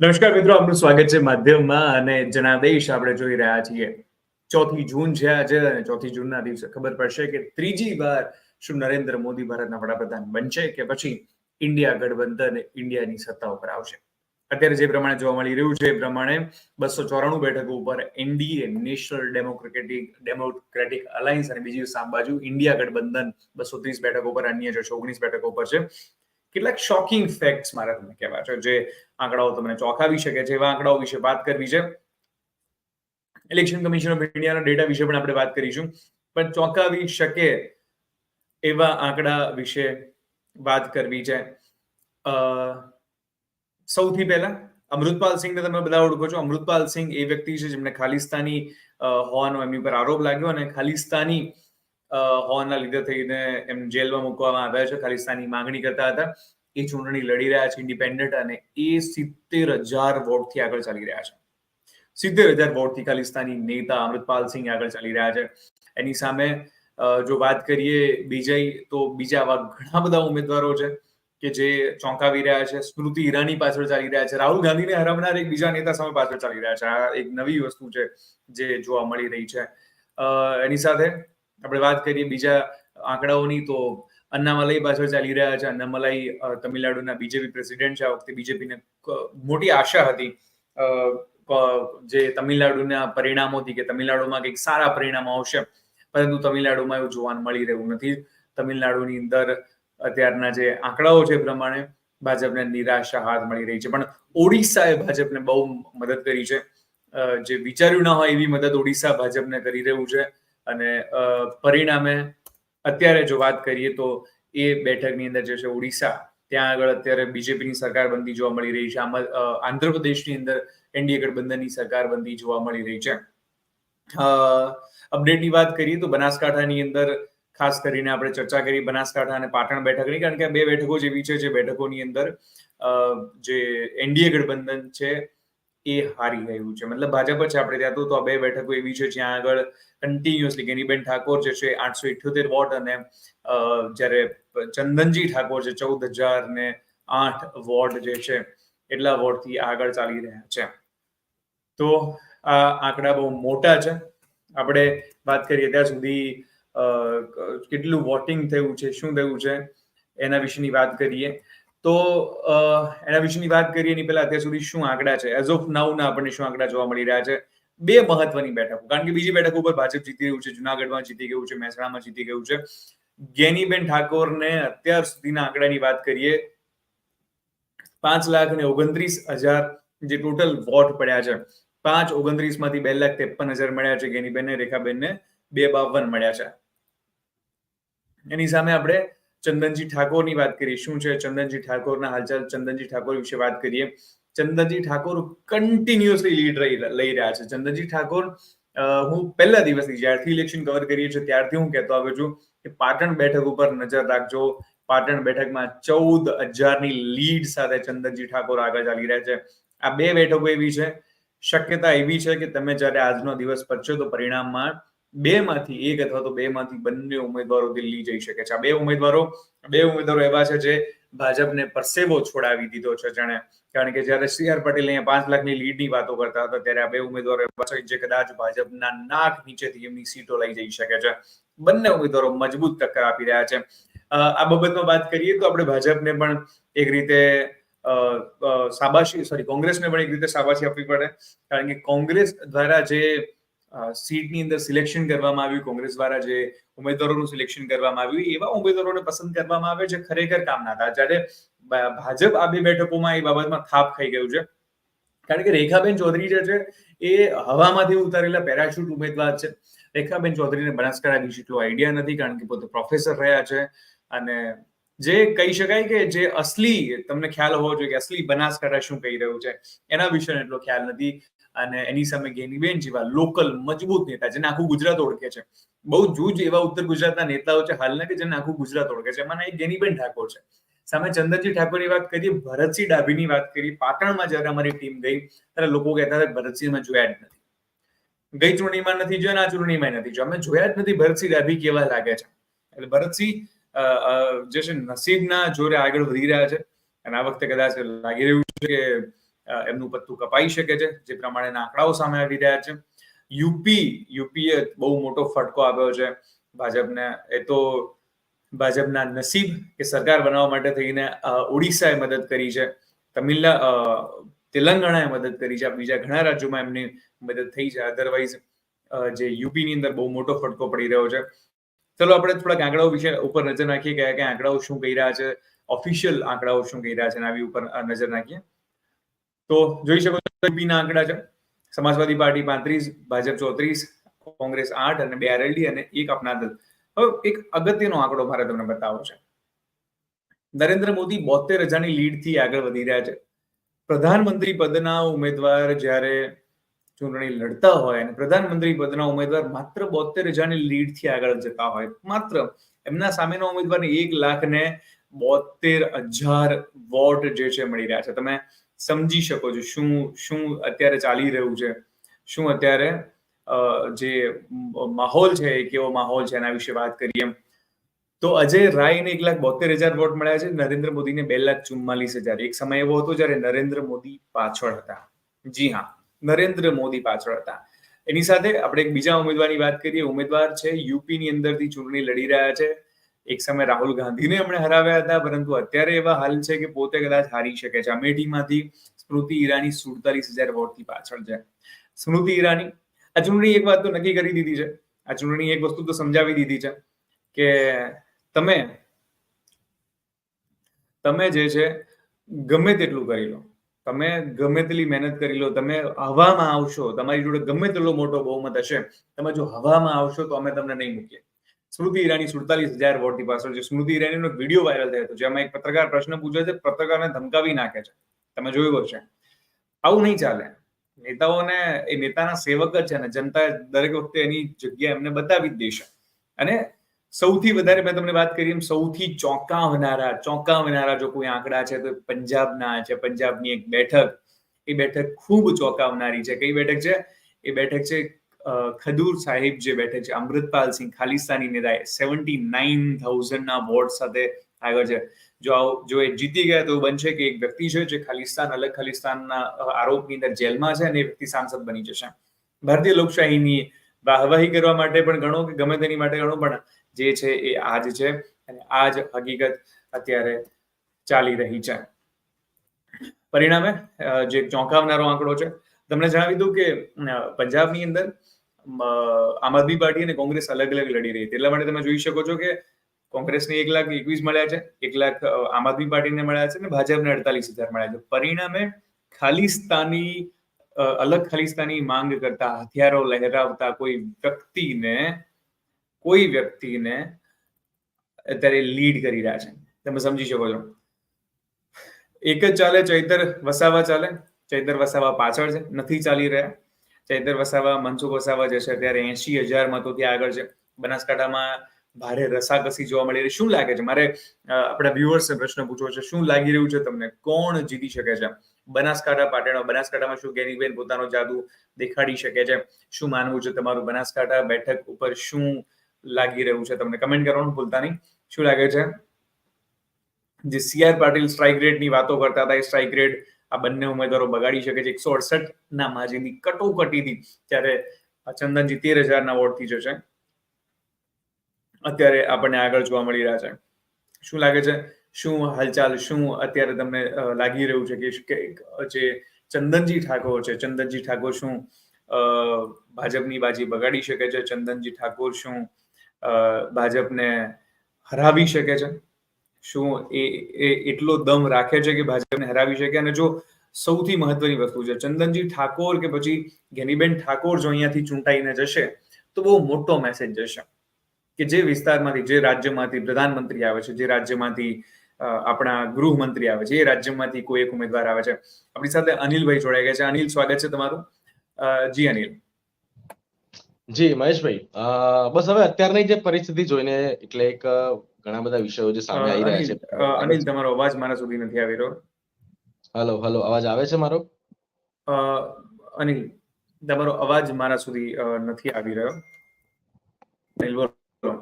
નમસ્કાર મિત્રો, આપનું સ્વાગત છે માધ્યમમાં અને જનાદેશ આપણે જોઈ રહ્યા છીએ. ચોથી જૂન છે આજે અને ચોથી જૂનના દિવસે ખબર પડશે કે ત્રીજી વાર શું નરેન્દ્ર મોદી ભારતના વડાપ્રધાન બનશે કે પછી ઇન્ડિયા ગઠબંધન ઇન્ડિયાની સત્તા ઉપર આવશે. અત્યારે જે પ્રમાણે જોવા મળી રહ્યું છે એ પ્રમાણે બસો ચોરાણું બેઠકો ઉપર NDA, national democratic democratic alliance અને બીજી સામ બાજુ ઇન્ડિયા ગઠબંધન બસો ત્રીસ બેઠકો પર અન્ય જે ઓગણીસ બેઠકો પર છે. કેટલાક શોકિંગ ફેક્ટ્સ મારા તમને કહેવા છે, જે આંકડાઓ તમને ચોંકાવી શકે છે એવા આંકડાઓ વિશે વાત કરવી છે. ઇલેક્શન કમિશન ઓફ ઇન્ડિયાના ડેટા વિશે પણ આપણે વાત કરીશું. પણ ચોંકાવી શકે એવા આંકડા વિશે વાત કરવી છે. સૌથી પહેલા અમૃતપાલ સિંહને તમે બધા ઓળખો છો. અમૃતપાલ સિંહ એ વ્યક્તિ છે જેમને ખાલિસ્તાની હોવાનો એમની ઉપર આરોપ લાગ્યો અને ખાલિસ્તાની હોવાના લીધે થઈને એમ જેલમાં મૂકવામાં આવ્યા છે. ખાલિસ્તાની માંગણી કરતા હતા. એ ચૂંટણી લડી રહ્યા છે ઇન્ડિપેન્ડન્ટ અને એ સિત્તેર હજાર વોટથી આગળ ચાલી રહ્યા છે. સિત્તેર હજાર વોટથી ખાલિસ્તાની નેતા અમૃતપાલ સિંહ આગળ ચાલી રહ્યા છે. એની સામે જો વાત કરીએ બીજા તો બીજા આવા ઘણા બધા ઉમેદવારો છે કે જે ચોંકાવી રહ્યા છે. સ્મૃતિ ઈરાની પાછળ ચાલી રહ્યા છે. રાહુલ ગાંધીને હરાવનાર એક બીજા નેતા સામે પાછળ ચાલી રહ્યા છે. આ એક નવી વસ્તુ છે જે જોવા મળી રહી છે. એની સાથે આપણે વાત કરીએ બીજા આંકડાઓની, તો અન્નામલાઈ પાછળ ચાલી રહ્યા છે. અન્નામલાઈ તમિલનાડુના બીજેપી પ્રેસિડેન્ટ છે. આ વખતે બીજેપીને મોટી આશા હતી. જે તમિલનાડુના પરિણામોથી કે તમિલનાડુમાં કંઈક સારા પરિણામો આવશે. પરંતુ તમિલનાડુમાં એવું જોવાનું મળી રહ્યું નથી. તમિલનાડુની અંદર અત્યારના જે આંકડાઓ છે પ્રમાણે ભાજપને નિરાશા હાથ મળી રહી છે. પણ ઓડિશાએ ભાજપને બહુ મદદ કરી છે. જે વિચાર્યું ન હોય એવી મદદ ઓડિશા ભાજપને કરી રહ્યું છે. અને પરિણામે અત્યારે જો વાત કરીએ તો એ બેઠકની અંદર જે છે ઓડિશા, ત્યાં આગળ અત્યારે બીજેપીની સરકાર બંધી જોવા મળી રહી છે. આમાં આંધ્રપ્રદેશની અંદર એનડીએ ગઠબંધનની સરકાર બંધી જોવા મળી રહી છે. અપડેટની વાત કરીએ તો બનાસકાંઠાની અંદર ખાસ કરીને આપણે ચર્ચા કરી બનાસકાંઠા અને પાટણ બેઠકની, કારણ કે બે બેઠકો જેવી છે જે બેઠકોની અંદર જે એનડીએ ગઠબંધન છે એ હારી ગયું છે. મતલબ ભાજપ છે આપણે ત્યાં તો બે બેઠકો એવી છે જ્યાં આગળ કન્ટિન્યુઅસલી ગેનીબેન ઠાકોર જે છે આઠસો ઇઠ્યોતેર વોટ અને જ્યારે ચંદનજી ઠાકોર છે ચૌદ હજાર ને આઠ વોટ જે છે, એટલા વોટથી આગળ ચાલી રહ્યા છે. તો આ આંકડા બહુ મોટા છે. આપણે વાત કરીએ ત્યાં સુધી કેટલું વોટિંગ થયું છે, શું થયું છે, એના વિશેની વાત કરીએ. તો એના વિશેની વાત કરીએ એની પહેલા અત્યાર સુધી શું આંકડા છે? એઝ ઓફ નાઉ ના આપણને શું આંકડા જોવા મળી રહ્યા છે? બે મહત્વની બેઠકો, કારણ કે બીજી બેઠક ઉપર ભાજપ જીતી રહ્યું છે, જુનાગઢમાં જીતી ગયું છે, મહેસાણામાં જીતી ગયું છે. ગેનીબેન ઠાકોરને અત્યાર સુધીના આંકડાની વાત કરીએ, પાંચ લાખ અને ઓગણત્રીસ હજાર જે ટોટલ વોટ પડ્યા છે, પાંચ ઓગણત્રીસમાંથી બે લાખ ત્રેપન હજાર મળ્યા છે ગેનીબેન ને રેખાબેન ને બે બાવન મળ્યા છે. એની સામે આપણે ચંદનજી ઠાકોરની વાત કરીએ, શું છે ચંદનજી ઠાકોરના હાલચાલ? ચંદનજી ઠાકોર વિશે વાત કરીએ. ચંદનજી ઠાકોર કન્ટિન્યુઅસલી લીડ લઈ રહ્યા છે. ચંદનજી ઠાકોર હું પહેલા દિવસથી જ્યારથી ઇલેક્શન કવર કરીએ છીએ, ત્યારથી હું કહેતો આવ્યો છું કે પાટણ બેઠક ઉપર નજર રાખજો. પાટણ બેઠકમાં ચૌદ હજારની લીડ સાથે ચંદનજી ઠાકોર આગળ ચાલી રહ્યા છે. આ બે બેઠકો એવી છે. શક્યતા એવી છે કે તમે જ્યારે આજનો દિવસ પચશો તો પરિણામમાં બે માંથી એક અથવા તો બે માંથી બંને ઉમેદવારો દિલ્હી જઈ શકે છે. આ બે ઉમેદવારો બે ઉમેદવારો એવા છે જે ભાજપને પરસેવો છોડાવી દીધો છે જાણે. કારણ કે જ્યારે સી આર પટેલ અહીંયા પાંચ લાખની લીડની વાતો કરતા હતા ત્યારે આ બે ઉમેદવારો એવા છે જે કદાચ ભાજપના નાક નીચેથી એમની સીટો લઈ જઈ શકે છે. બંને ઉમેદવારો મજબૂત ટક્કર આપી રહ્યા છે. આ બાબતમાં વાત કરીએ તો આપણે ભાજપને પણ એક રીતે શાબાશી, સોરી, કોંગ્રેસને પણ એક રીતે શાબાશી આપવી પડે. કારણ કે કોંગ્રેસ દ્વારા જે સીટની અંદર સિલેક્શન કરવામાં આવ્યું, કોંગ્રેસ દ્વારા જે ઉમેદવારોનું સિલેક્શન કરવામાં આવ્યું, એવા ઉમેદવારોને પસંદ કરવામાં આવે છે ખરેખર કામના હતા જ્યારે ભાજપ આ બે બેઠકોમાં એ બાબતમાં થાપ ખાઈ ગયું છે. કારણ કે રેખાબેન ચૌધરી જે છે, એ હવામાંથી ઉતારેલા પેરાશૂટ ઉમેદવાર છે. રેખાબેન ચૌધરીને બનાસકાંઠા વિશે એટલો આઈડિયા નથી, કારણ કે પોતે પ્રોફેસર રહ્યા છે. અને જે કહી શકાય કે જે અસલી, તમને ખ્યાલ હોવો જોઈએ કે અસલી બનાસકાંઠા શું કહી રહ્યું છે, એના વિશે એટલો ખ્યાલ નથી. અને એની સામે ગેનીબેન જેવા લોકલ મજબૂત નેતા, જેને આખું ગુજરાત ઓળખે છે. બહુ જૂજ એવા ઉત્તર ગુજરાતના નેતાઓ છે હાલના કે જેને આખું ગુજરાત ઓળખે છે. એમાંના એક ગેનીબેન ઠાકોર છે. સામે ચંદ્રજી ઠાકોરની વાત કરીએ, ભરતસિંહ ડાભીની વાત કરીએ, પાટણમાં જયારે અમારી ટીમ ગઈ, ત્યારે લોકો કહેતા હતા ભરતસિંહમાં જોયા જ નથી. ગઈ ચૂંટણીમાં નથી જોયા આ ચૂંટણીમાં નથી જોયા. અમે જોયા જ નથી ભરતસિંહ ડાભી કેવા લાગે છે. એટલે ભરતસિંહ જે છે નસીબના જોરે આગળ વધી રહ્યા છે. અને આ વખતે કદાચ લાગી રહ્યું છે કે એમનું પત્તું કપાઈ શકે છે, જે પ્રમાણેના આંકડાઓ સામે આવી રહ્યા છે. યુપી, યુપીએ બહુ મોટો ફટકો આવ્યો છે ભાજપને. એ તો ભાજપના નસીબ કે સરકાર બનાવવા માટે થઈને ઓડિશાએ મદદ કરી છે. તમિલના તેલંગાણાએ મદદ કરી છે. બીજા ઘણા રાજ્યોમાં એમની મદદ થઈ છે. અધરવાઇઝ જે યુપીની અંદર બહુ મોટો ફટકો પડી રહ્યો છે. ચલો, આપણે થોડાક આંકડાઓ વિશે ઉપર નજર નાખીએ કયા આંકડાઓ શું કહી રહ્યા છે. ઓફિશિયલ આંકડાઓ શું કહી રહ્યા છે આવી ઉપર નજર નાખીએ. તો જોઈ શકો યુપીના આંકડા છે. સમાજવાદી પાર્ટી પાંત્રીસ, ભાજપ ચોત્રીસ, કોંગ્રેસ આઠ અને બે આરએલડી અને એક અપના દલ. હવે એક અગત્યનો આંકડો મારે તમને બતાવો છે. નરેન્દ્ર મોદી બોતેર હજારની લીડથી આગળ વધી રહ્યા છે. પ્રધાનમંત્રી પદના ઉમેદવાર જ્યારે ચૂંટણી લડતા હોય અને પ્રધાનમંત્રી પદના ઉમેદવાર માત્ર બોતેર હજારની લીડથી આગળ જતા હોય, માત્ર એમના સામેના ઉમેદવારને એક લાખ ને બોતેર હજાર વોટ જે છે મળી રહ્યા છે. તમે સમજી શકો છો શું શું અત્યારે ચાલી રહ્યું છે, શું અત્યારે જે માહોલ છે એ કેવો માહોલ છે એના વિશે વાત કરીએ તો અજય રાયને એક લાખ બોતેર હજાર વોટ મળ્યા છે, નરેન્દ્ર મોદીને બે લાખ ચુમ્માલીસ હજાર. એક સમય એવો હતો જ્યારે નરેન્દ્ર મોદી પાછળ હતા. જી હા, નરેન્દ્ર મોદી પાછળ હતા. એની સાથે આપણે એક બીજા ઉમેદવારની વાત કરીએ. ઉમેદવાર છે, યુપીની અંદરથી ચૂંટણી લડી રહ્યા છે. એક સમય રાહુલ ગાંધીને એમણે હરાવ્યા હતા, પરંતુ અત્યારે એવા હાલ છે કે પોતે કદાચ હારી શકે છે. અમેઠીમાંથી સ્મૃતિ ઈરાની સુડતાલીસ હજાર વોટથી પાછળ છે. સ્મૃતિ ઈરાની, આ ચૂંટણી એક વાત તો નક્કી કરી દીધી છે. આ ચૂંટણી એક વસ્તુ તો સમજાવી દીધી છે કે તમે તમે જે છે, ગમે તેટલું કરી લો, તમે ગમે તેટલી મહેનત કરી લો, તમે હવામાં આવશો, તમારી જોડે ગમે તેટલો મોટો બહુમત હશે, તમે જો હવામાં આવશો તો અમે તમને નહીં મૂકીએ. સ્મૃતિ ઈરાની સુડતાલીસ હજાર વોટની પાછળ છે સ્મૃતિ ઈરાનીનો વીડિયો વાયરલ થયો હતો, જેમાં એક પત્રકાર પ્રશ્ન પૂછે છે, પત્રકારને ધમકાવી નાખે છે. તમે જોયું હશે. આવું નહીં ચાલે. નેતાઓને, એ નેતાના સેવક જ છે ને જનતા દરેક વખતે એની જગ્યા એમને બતાવી જ દેશે. અને સૌથી વધારે મેં તમને વાત કરી એમ, સૌથી ચોંકાવનારા ચોંકાવનારા જો કોઈ આંકડા છે, તો પંજાબના છે, પંજાબની એક બેઠક. એ બેઠક ખૂબ ચોંકાવનારી છે. કઈ બેઠક છે? એ બેઠક છે ખદૂર સાહેબ જે બેઠે છે, અમૃતપાલ સિંહ ખાલિસ્તાની નેતા સેવન્ટી નાઇન થાઉઝન્ડના વોટ સાથે આગળ છે. જો જો એ જીતી ગયા તો બનશે કે એક વ્યક્તિ છે જે ખાલિસ્તાન, અલગ ખાલિસ્તાનના આરોપની અંદર જેલમાં છે અને એ વ્યક્તિ સાંસદ બની જશે. ભારતીય લોકશાહીની વાહવાહી કરવા માટે પણ ગણો કે ગમે તેની માટે ગણો પણ જે છે એ આજ છે અને આ જ હકીકત અત્યારે ચાલી રહી છે. પરિણામે જે ચોંકાવનારો આંકડો છે, તમને જણાવી દઉં કે પંજાબની અંદર આમ આદમી પાર્ટી અને કોંગ્રેસ અલગ અલગ લડી રહી હતી. એટલા માટે તમે જોઈ શકો છો કે કોંગ્રેસને એક લાખ એકવીસ મળ્યા છે, એક લાખ આમ આદમી પાર્ટીને મળ્યા છે અને ભાજપને અડતાલીસ હજાર મળ્યા છે. પરિણામે ખાલિસ્તાની અલગ ખાલિસ્તાની માંગ કરતા હથિયારો લહેરાવતા કોઈ વ્યક્તિને કોઈ વ્યક્તિને અત્યારે લીડ કરી રહ્યા છે. તમે સમજી શકો છો. એક જ ચાલે, ચૈતર વસાવા ચાલે, ચૈતર વસાવા પાછળ છે, નથી ચાલી રહ્યા. ચૈતર વસાવા મનસુખ વસાવા જે છે અત્યારે એસી હજાર મતોથી આગળ છે. બનાસકાંઠામાં ભારે રસાકસી જોવા મળી રહી. શું લાગે છે? મારે આપણા વ્યુઅર્સને પ્રશ્ન પૂછવો છે. શું લાગી રહ્યું છે તમને? કોણ જીતી શકે છે? બનાસકાંઠા પાટણ બનાસકાંઠામાં શું ગેનીબેન પોતાનો જાદુ દેખાડી શકે છે? શું માનવું છે તમારું બનાસકાંઠા બેઠક ઉપર શું લાગી રહ્યું છે તમને? કમેન્ટ કરવાનું ભૂલતા નહીં. શું લાગે છે? જે સીઆર પાટીલ સ્ટ્રાઇક રેટની વાતો કરતા હતા, એ સ્ટ્રાઇક રેટ આ બંને ઉમેદવારો બગાડી શકે છે. એકસો અડસઠ ના માજીની કટોકટીથી ત્યારે ચંદનજી તેર હજારના વોટથી જશે, અત્યારે આપણને આગળ જોવા મળી રહ્યા છે. શું લાગે છે? શું હાલચાલ? શું અત્યારે તમને લાગી રહ્યું છે કે જે ચંદનજી ઠાકોર છે, ચંદનજી ઠાકોર શું ભાજપની બાજી બગાડી શકે છે? ચંદનજી ઠાકોર શું ભાજપને હરાવી શકે છે? શું એ એટલો દમ રાખે છે કે ભાજપને હરાવી શકે? અને જો સૌથી મહત્વની વસ્તુ છે, ચંદનજી ઠાકોર કે પછી ગેનીબેન ઠાકોર જો અહીંયાથી ચૂંટાઈને જશે, તો બહુ મોટો મેસેજ જશે કે જે વિસ્તારમાંથી, જે રાજ્યમાંથી પ્રધાનમંત્રી આવે છે, જે રાજ્યમાંથી આપણા ગૃહમંત્રી આવે છે, એ રાજ્યમાંથી કોઈ એક ઉમેદવાર આવે છે. આપણી સાથે અનિલભાઈ જોડાઈ ગયા છે. અનિલ, સ્વાગત છે તમારું? જી અનિલ. જી, મહેશભાઈ. બસ હવે અત્યારની જે પરિસ્થિતિ જોઈને, એટલે એક ઘણા બધા વિષયો જે સામે આવી રહ્યા છે. અનિલ તમારો અવાજ મારા સુધી નથી આવી રહ્યો. હલો હલો અવાજ આવે છે મારો? અનિલ તમારો અવાજ મારા સુધી નથી આવી રહ્યો. અનિલ બોલો.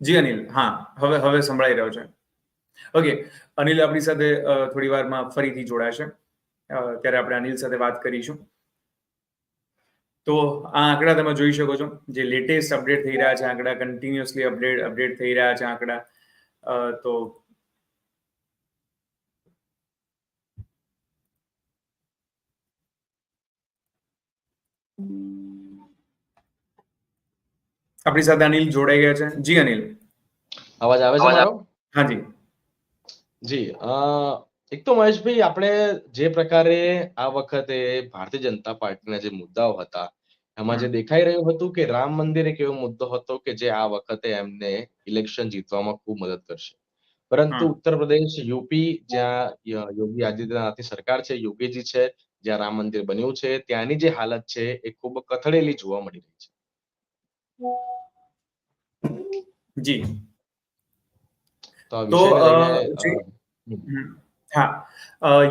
જી અનિલ હા હવે હવે સંભળાઈ રહ્યો છે. ઓકે અનિલ આપણી સાથે થોડી વારમાં ફરીથી જોડાશે. ત્યારે આપણે અનિલ સાથે વાત કરીશું. તો આ આંકડા તમે જોઈ શકો છો. જે લેટેસ્ટ અપડેટ થઈ રહ્યા છે આંકડા કન્ટિન્યુઅસલી અપડેટ અપડેટ થઈ રહ્યા છે આંકડા. તો આપણી સાથે અનિલ જોડાઈ ગયા છે. જી અનિલ. અવાજ આવે છે મારો? હાજી. જી અ, એક તો મહેશભાઈ આપણે જે પ્રકારે આ વખતે ભારતીય જનતા પાર્ટીના જે મુદ્દાઓ હતા એમાં જે દેખાઈ રહ્યું હતું કે રામ મંદિર એક એવો મુદ્દો હતો કે જે આ વખતે એમને ઇલેક્શન જીતવામાં ખૂબ મદદ કરશે. પરંતુ. ઉત્તર પ્રદેશ યુપી જ્યાં યોગી આદિત્યનાથની સરકાર છે યોગીજી છે જ્યાં રામ મંદિર બન્યું છે ત્યાંની જે હાલત છે એ ખૂબ કથળેલી જોવા મળી રહી છે. જી. તો હા.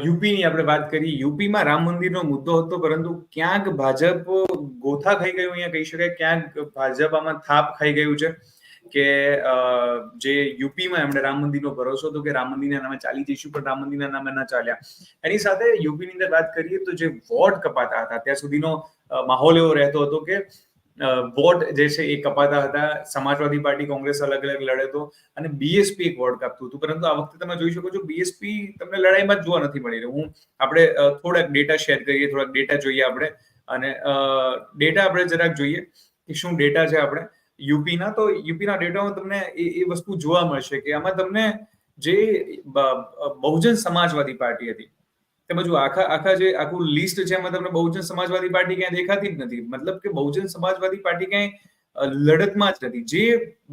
યુપીની આપણે વાત કરી. યુપીમાં રામ મંદિરનો મુદ્દો હતો, પરંતુ ક્યાંક ભાજપ ગોથા ખાઈ ગયું અહીંયા કહી શકાય, ક્યાંક ભાજપ આમાં થાપ ખાઈ ગયું છે કે જે યુપીમાં એમણે રામ મંદિરનો ભરોસો હતો કે રામ મંદિરના નામે ચાલી જઈશું, પણ રામ મંદિરના નામે ના ચાલ્યા. એની સાથે યુપીની અંદર વાત કરીએ તો જે વોટ કપાતા હતા, ત્યાં સુધીનો માહોલ એવો રહેતો હતો કે વોટ જે છે એ કપાતા હતા. સમાજવાદી પાર્ટી, કોંગ્રેસ અલગ અલગ લડે તો. અને બીએસપી એક વોર્ડ કાપતું હતું. પરંતુ આ વખતે તમે જોઈ શકો છો બીએસપી તમને લડાઈમાં જોવા નથી મળી રહ્યું. હું આપણે થોડાક ડેટા શેર કરીએ, થોડાક ડેટા જોઈએ આપણે. અને ડેટા આપણે જરાક જોઈએ કે શું ડેટા છે આપણે. યુપીના તો, યુપીના ડેટામાં તમને એ એ વસ્તુ જોવા મળશે કે આમાં તમને જે બહુજન સમાજવાદી પાર્ટી હતી તમે જો આખા આખા જે આખું લિસ્ટ છે એમાં તમને બહુજન સમાજવાદી પાર્ટી ક્યાંય દેખાતી જ નથી. મતલબ કે બહુજન સમાજવાદી પાર્ટી ક્યાંય લડતમાં જ નથી. જે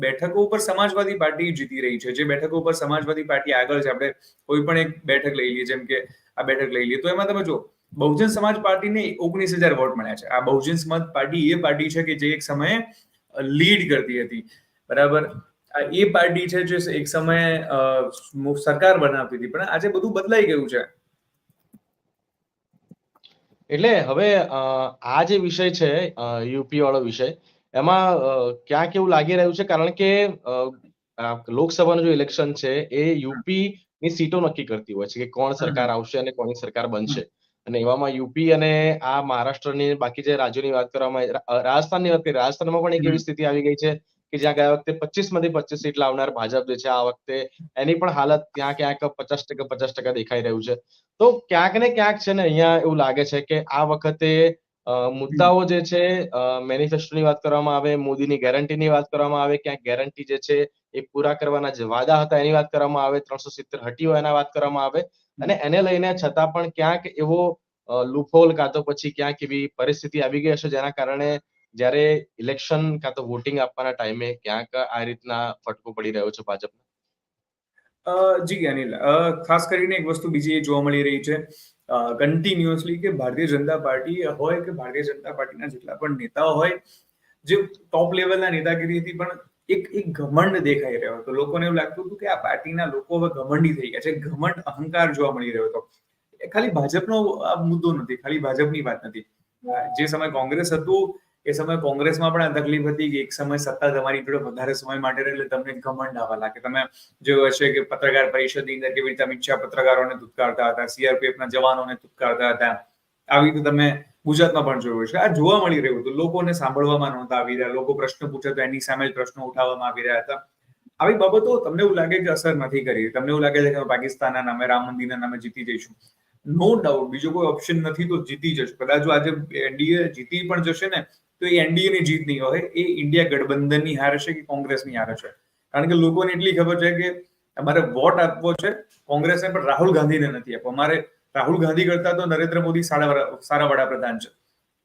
બેઠકો ઉપર સમાજવાદી પાર્ટી જીતી રહી છે, જે બેઠકો ઉપર સમાજવાદી પાર્ટી આગળ છે, આપણે કોઈ પણ એક બેઠક લઈ લઈએ, જેમ કે આ બેઠક લઈ લઈએ, તો એમાં તમે જો બહુજન સમાજ પાર્ટીને ઓગણીસ હજાર વોટ મળ્યા છે. આ બહુજન સમાજ પાર્ટી એ પાર્ટી છે કે જે એક સમયે લીડ કરતી હતી. બરાબર? આ એ પાર્ટી છે જે એક સમયે સરકાર બનાવતી હતી. પણ આજે બધું બદલાઈ ગયું છે. એટલે હવે આ જે વિષય છે યુપી વાળો વિષય એમાં ક્યાં ક્યાંક એવું લાગી રહ્યું છે કારણ કે લોકસભાનું જે ઇલેક્શન છે એ યુપી ની સીટો નક્કી કરતી હોય છે કે કોણ સરકાર આવશે અને કોની સરકાર બનશે. અને એવામાં યુપી અને આ મહારાષ્ટ્રની બાકી જે રાજ્યોની વાત કરવામાં રાજસ્થાનની વાત કરીએ રાજસ્થાનમાં પણ એક એવી સ્થિતિ આવી ગઈ છે કે જ્યાં ગયા વખતે પચીસમાંથી પચીસ સીટ લાવનાર ભાજપ જે છે આ વખતે, એની પણ હાલત ત્યાં ક્યાંક પચાસ ટકા પચાસ ટકા દેખાઈ રહ્યું છે. તો ક્યાંક ને ક્યાંક છે ને અહીંયા એવું લાગે છે કે આ વખતે મુદ્દાઓ જે છે મેનિફેસ્ટોની વાત કરવામાં આવે, મોદીની ગેરંટીની વાત કરવામાં આવે, ક્યાંક ગેરંટી જે છે એ પૂરા કરવાના જે વાદા હતા એની વાત કરવામાં આવે, ત્રણસો સિત્તેર હટીઓ એના વાત કરવામાં આવે. અને એને લઈને છતાં પણ ક્યાંક એવો લૂફોલ કાં તો પછી ક્યાંક એવી પરિસ્થિતિ આવી ગઈ હશે જેના કારણે જ્યારે ઇલેક્શન કાં તો વોટિંગ આપવાના ટાઈમે ક્યાંક આ રીતના ફટકો પડી રહ્યો છે ભાજપ જી અનિલ. ખાસ કરીને એક વસ્તુ બીજી જોવા મળી રહી છે. કન્ટિન્યુઅસલી કે ભારતીય જનતા પાર્ટી હોય કે ભારતીય જનતા પાર્ટીના જેટલા પણ નેતાઓ હોય, જે ટોપ લેવલના નેતાગીરીથી પણ એક એક ઘમંડ દેખાઈ રહ્યો હતો. લોકોને એવું લાગતું હતું કે આ પાર્ટીના લોકો હવે ઘમંડી થઈ ગયા છે. ઘમંડ અહંકાર જોવા મળી રહ્યો હતો. ખાલી ભાજપનો આ મુદ્દો નથી, ખાલી ભાજપની વાત નથી. જે સમય કોંગ્રેસ હતું એ સમયે કોંગ્રેસમાં પણ આ તકલીફ હતી કે એક સમય સત્તા તમારી જોડે વધારે સમય માટે એટલે તમને ઘમંડ આવવા લાગે. તમે જોયું હશે કે પત્રકાર પરિષદની અંદર કેવી રીતે અમિત શાહ પત્રકારોને ધુતકારતા હતા સીઆરપીએફના જવાનોને ધુતકારતા હતા. આવી રીતે તમે ગુજરાતમાં પણ જોયું છે આ જોવા મળી રહ્યું હતું. લોકોને સાંભળવામાં નહોતા આવી રહ્યા. લોકો પ્રશ્ન પૂછે તો એની સામે પ્રશ્નો ઉઠાવવામાં આવી રહ્યા હતા. આવી બાબતો તમને એવું લાગે કે અસર નથી કરી. તમને એવું લાગે છે કે પાકિસ્તાનના નામે, રામ મંદિરના નામે જીતી જઈશું. નો ડાઉટ બીજો કોઈ ઓપ્શન નથી તો જીતી જશે. કદાચ જો આજે એનડીએ જીતી પણ જશે ને તો એ એનડીએ ની જીત નહીં હોય, એ ઇન્ડિયા ગઠબંધનની હાર હશે કે કોંગ્રેસની હાર હશે કારણ કે લોકોને એટલી ખબર છે કે અમારે વોટ આપવો છે, કોંગ્રેસને પણ રાહુલ ગાંધીને નથી આપવો. અમારે રાહુલ ગાંધી કરતા તો નરેન્દ્ર મોદી સારા સારા વડાપ્રધાન છે.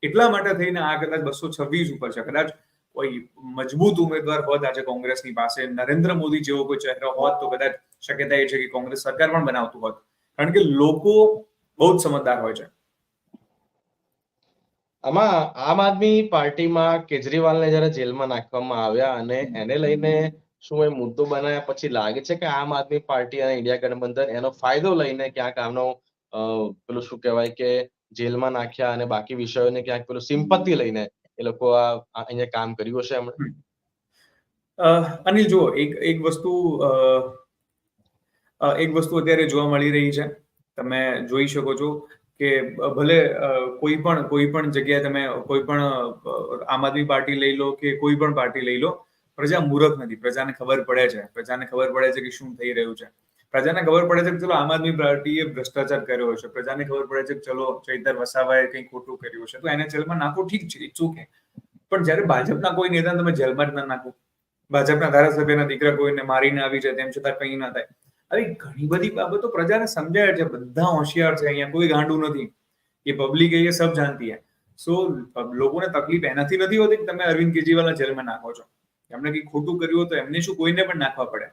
એટલા માટે થઈને આ કદાચ બસો છવ્વીસ ઉપર છે. કદાચ કોઈ મજબૂત ઉમેદવાર હોત આજે કોંગ્રેસની પાસે, નરેન્દ્ર મોદી જેવો કોઈ ચહેરો હોત તો કદાચ શક્યતા એ છે કે કોંગ્રેસ સરકાર પણ બનાવતું હોત. કારણ કે લોકો બહુ જ સમજદાર હોય છે. આમાં આમ આદમી પાર્ટીમાં કેજરીવાલને જયારે જેલમાં નાખવામાં આવ્યા અને એને લઈને શું એ મુદ્દો બનાવ્યા પછી લાગે છે કે આમ આદમી પાર્ટી અને ઇન્ડિયા ગઠબંધન એનો ફાયદો લઈને ક્યાંક આમનો પેલું શું કહેવાય કે જેલમાં નાખ્યા અને બાકી વિષયોને ક્યાંક પેલું સિમ્પતિ લઈને એ લોકો આ અહીંયા કામ કર્યું હશે એમણે? અ, અનિલ જુઓ એક એક વસ્તુ એક વસ્તુ અત્યારે જોવા મળી રહી છે. તમે જોઈ શકો છો. કે ભલે કોઈ પણ કોઈ પણ જગ્યાએ તમે કોઈ પણ આમ આદમી પાર્ટી લઈ લો કે કોઈ પણ પાર્ટી લઈ લો, પ્રજા મૂર્ખ નથી. પ્રજાને ખબર પડે છે. પ્રજાને ખબર પડે છે કે શું થઈ રહ્યું છે. પ્રજાને ખબર પડે છે કે ચલો આમ આદમી પાર્ટીએ ભ્રષ્ટાચાર કર્યો છે પ્રજાને ખબર પડે છે કે ચલો ચૈતર વસાવાએ કંઈ ખોટું કર્યું છે તો એને જેલમાં નાખો ઠીક છે ઈચ્છું કે પણ જ્યારે ભાજપના કોઈ નેતાને તમે જેલમાં જ ના નાખો. ભાજપના ધારાસભ્યના દીકરા કોઈને મારીને આવી જાય તેમ છતાં કંઈ ના થાય. આવી ઘણી બધી બાબતો પ્રજાને સમજાય છે. બધા હોશિયાર છે અહીંયા. કોઈ ગાંડું નથી. એ પબ્લિક એ સબ જાણતી હે. સો લોકોને તકલીફ એનાથી નથી હોતી કે તમે અરવિંદ કેજરીવાલના જેલમાં નાખો છો. એમણે કંઈ ખોટું કર્યું તો એમને શું કોઈને પણ નાખવા પડે.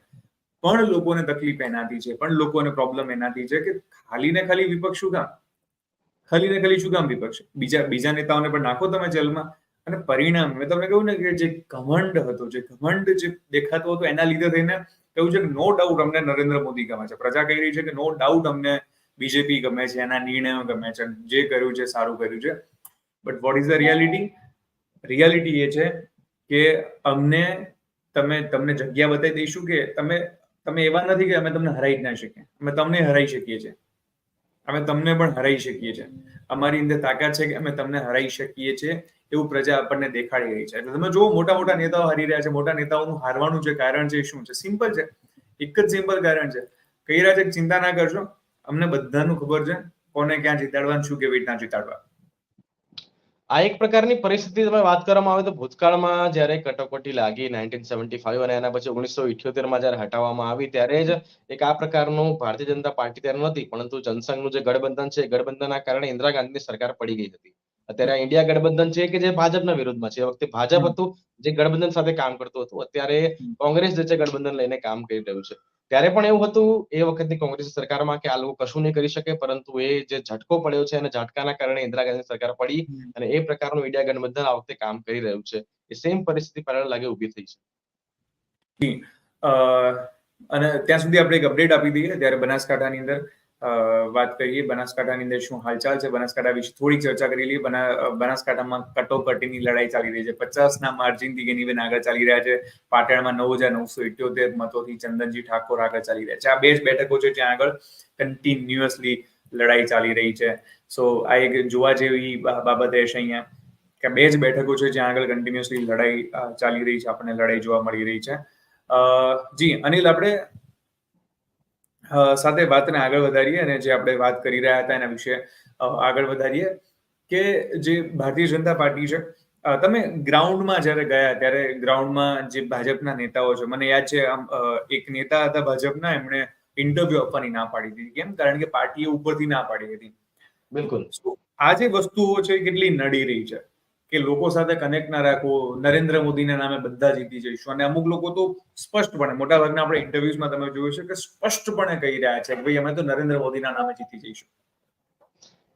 પણ લોકોને તકલીફ એનાથી છે. પણ લોકોને પ્રોબ્લેમ એનાથી છે કે ખાલી ને ખાલી વિપક્ષ શું કામ? ખાલી ને ખાલી શું કામ વિપક્ષ? બીજા બીજા નેતાઓને પણ નાખો તમે જેલમાં. અને પરિણામ, મેં તમને કહ્યું ને કે જે ઘમંડ હતો, જે ઘમંડ જે દેખાતો હતો, એના લીધે થઈને કહ્યું છે કે નો ડાઉટ અમને નરેન્દ્ર મોદી ગમે છે. પ્રજા કહી રહી છે કે નો ડાઉટ અમને બીજેપી ગમે છે, એના નિર્ણયો ગમે છે, જે કર્યું છે, સારું કર્યું છે. But what is the reality reality એ છે કે અમને તમે, તમને જગ્યા બતાવી દઈશું કે તમે તમે એવા નથી કે અમે તમને હરાઈ જ ના શકીએ. અમે તમને હરાઈ શકીએ છીએ. અમે તમને પણ હરાઈ શકીએ છીએ. અમારી અંદર તાકાત છે કે અમે તમને હરાઈ શકીએ છીએ. એવું પ્રજા આપણને દેખાડી રહી છે. એટલે તમે જુઓ, મોટા મોટા નેતાઓ હારી રહ્યા છે, મોટા નેતાઓનું હારવાનું જે કારણ છે શું છે? સિમ્પલ છે. એક જ સિમ્પલ કારણ છે. કહી રહ્યા છે ચિંતા ના કરશો. અમને બધાનું ખબર છે કોને ક્યાં જીતાડવાનું, શું કેવી રીતના જીતાડવા. આ એક પ્રકારની પરિસ્થિતિ તમે વાત કરવામાં આવે તો ભૂતકાળમાં જ્યારે કટોકટી લાગી નાઇન્ટીન સેવન્ટી ફાઈવ અને એના પછી ઓગણીસો ઇઠ્યોતેરમાં જ્યારે હટાવવામાં આવી ત્યારે જ એક આ પ્રકારનું ભારતીય જનતા પાર્ટી ત્યારે નહોતી, પરંતુ જનસંઘનું જે ગઠબંધન છે ગઠબંધનના કારણે ઇન્દિરા ગાંધીની સરકાર પડી ગઈ હતી. અત્યારે આ ઇન્ડિયા ગઠબંધન છે કે જે ભાજપના વિરોધમાં છે? વખતે ભાજપ હતું જે ગઠબંધન સાથે કામ કરતું હતું. અત્યારે કોંગ્રેસ જે છે ગઠબંધન લઈને કામ કરી રહ્યું છે. ત્યારે પણ એવું હતું એ વખતની કોંગ્રેસ સરકારમાં કે આ લોકો કશું નહીં કરી શકે પરંતુ એ જે ઝટકો પડ્યો છે અને ઝટકાના કારણે ઇન્દિરા ગાંધી સરકાર પડી અને એ પ્રકારનું ઇન્ડિયા ગઠબંધન આ વખતે કામ કરી રહ્યું છે. એ સેમ પરિસ્થિતિ પહેલા લાગે ઊભી થઈ છે. અ, અને ત્યાં સુધી આપણે એક અપડેટ આપી દઈએ ત્યારે બનાસકાંઠાની અંદર વાત કરીએ બનાસકાંઠાની અંદર શું હાલચાલ છે? બનાસકાંઠા વિશે થોડીક ચર્ચા કરી લઈએ. બના- બનાસકાંઠામાં કટોકટીની લડાઈ ચાલી રહી છે. પચાસના માર્જિનથી ગેનીબેન આગળ ચાલી રહ્યા છે. પાટણમાં નવ હજાર નવસો ઇઠ્યોતેર મતોથી ચંદનજી ઠાકોર આગળ ચાલી રહ્યા છે. આ બે જ બેઠકો છે જ્યાં આગળ કન્ટિન્યુઅસલી લડાઈ ચાલી રહી છે. સો આ એક જોવા જેવી બાબત રહેશે અહીંયા. કે બે જ બેઠકો છે જ્યાં આગળ કન્ટિન્યુઅસલી લડાઈ ચાલી રહી છે. આપણને લડાઈ જોવા મળી રહી છે. જી, અનિલ, આપણે સાથે વાતને આગળ વધારીએ અને જે આપણે વાત કરી રહ્યા હતા એના વિશે આગળ વધારીએ કે જે ભારતીય જનતા પાર્ટી છે તમે ગ્રાઉન્ડમાં જ્યારે ગયા ત્યારે ગ્રાઉન્ડમાં જે ભાજપના નેતાઓ છે મને યાદ છે આમ એક નેતા હતા ભાજપના એમણે ઇન્ટરવ્યુ આપવાની ના પાડી દીધી કેમ? કારણ કે પાર્ટીએ ઉપરથી ના પાડી હતી. બિલકુલ. આ જે વસ્તુઓ છે કેટલી નડી રહી છે? કે લોકો સાથે કનેક્ટ ના રાખો, નરેન્દ્ર મોદીના નામે બધા જીતી જઈશું. અને અમુક લોકો તો સ્પષ્ટપણે મોટાભાગના આપણે ઇન્ટરવ્યુઝમાં તમે જોયું છે કે સ્પષ્ટપણે કહી રહ્યા છે કે ભાઈ અમે તો નરેન્દ્ર મોદીના નામે જીતી જઈશું.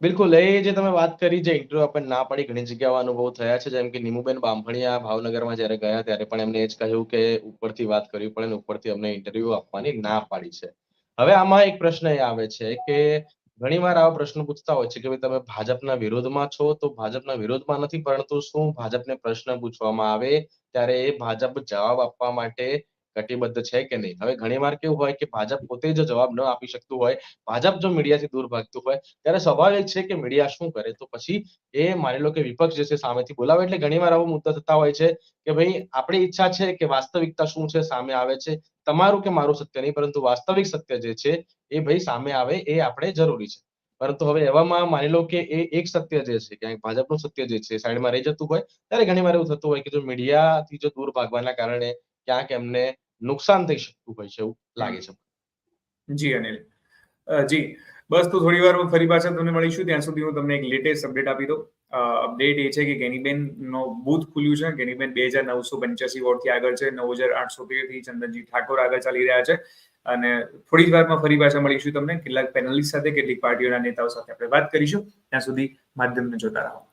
બિલકુલ, એ જે તમે વાત કરી જે ઇન્ટરવ્યુ આપણને ના પડી, ઘણી જગ્યાઓ અનુભવ થયા છે, જેમ કે નીમુબેન બામભણિયા ભાવનગરમાં જ્યારે ગયા, ત્યારે પણ એમને એ જ કહ્યું કે ઉપરથી વાત કરવી પડે ને ઉપરથી અમને ઇન્ટરવ્યુ આપવાની ના પાડી છે. હવે આમાં એક પ્રશ્ન એ આવે છે કે ઘણીવાર આવા પ્રશ્નો પૂછતા હોય છે કે ભાઈ, તમે ભાજપના વિરોધમાં છો તો ભાજપના વિરોધમાં નથી, પરંતુ શું ભાજપને પ્રશ્ન પૂછવામાં આવે? ત્યારે એ ભાજપ જવાબ આપવા માટે કટિબદ્ધ છે કે નહીં? હવે ઘણીવાર કેવું હોય કે ભાજપ પોતે જો જવાબ ન આપી શકતું હોય, ભાજપ જો મીડિયાથી દૂર ભાગતું હોય, ત્યારે સ્વાભાવિક છે કે મીડિયા શું કરે? તો પછી એ માની લો કે વિપક્ષ જે છે સામેથી બોલાવે એટલે ઘણીવાર આવો મુદ્દા થતા હોય છે કે ભાઈ, આપણી ઈચ્છા છે કે વાસ્તવિકતા શું છે, સામે આવે છે, તમારું કે મારું સત્ય નહીં, પરંતુ વાસ્તવિક સત્ય જે છે એ ભાઈ સામે આવે એ આપણે જરૂરી છે. પરંતુ હવે એવામાં માની લો કે એ એક સત્ય જે છે, ક્યાંક ભાજપનું સત્ય જે છે, સાઈડમાં રહી જતું હોય, ત્યારે ઘણીવાર એવું થતું હોય કે જો મીડિયાથી જો દૂર ભાગવાના કારણે ક્યાંક એમને નુકસાન થઈ શકતું હોય છે એવું લાગે છે. જી, અનિલ. જી. બસ, તો થોડી વાર ફરી પાછા તમને મળીશું. ત્યાં સુધી હું તમને એક લેટેસ્ટ અપડેટ આપી દઉં. અપડેટ એ છે કે ગેનીબેન નો બૂથ ખુલ્યું છે. ગેનીબેન બે હજાર નવસો પંચ્યાસી વોટથી આગળ છે. નવ હજાર આઠસો તેરથી ચંદનજી ઠાકોર આગળ ચાલી રહ્યા છે. અને થોડી જ વારમાં ફરી પાછા મળીશું તમને. કેટલાક પેનલિસ્ટ સાથે, કેટલીક પાર્ટીઓના નેતાઓ સાથે આપણે વાત કરીશું. ત્યાં સુધી માધ્યમને જોતા રહો.